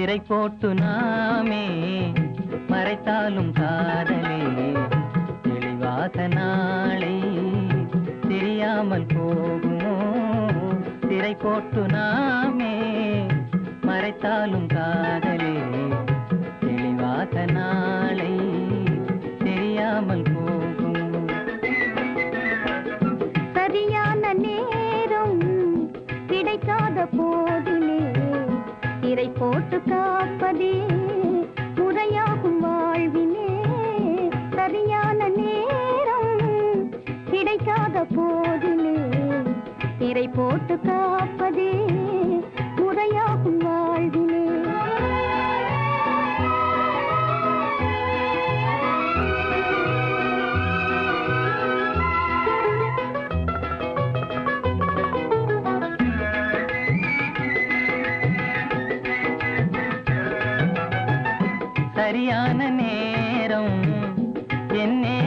திரை போட்டு நாமே மறைத்தாலும் காதலே தெளிவாக நாளே தெரியாமல் போகுமோ? திரை போட்டு நாமே மறைத்தாலும் காதலே தெளிவாக நாளை தெரியாமல் போகும்? சரியான நேரம் கிடைக்காத போ உயிரை போட்டு காப்பதே முறையாகும் வாழ்வினே சரியான நேரம் கிடைக்காத போதிலே. இறை போட்டு காப்பதே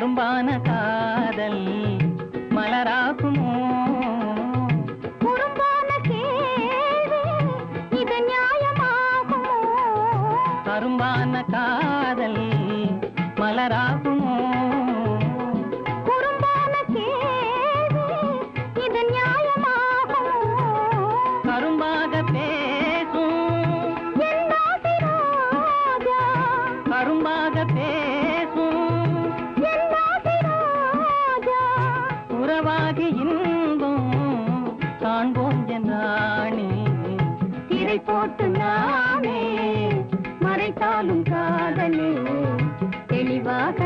அரும்பான காதல் மலராகுமோ? குறும்பான கேள்வி இது நியாயமாகுமோ? அரும்பான காதல் மலராகுமோ? உறவாகி இன்பம் காண்போம் என்றாணி திரை போட்டு நானே மறைத்தாலும் காதலே தெளிவாக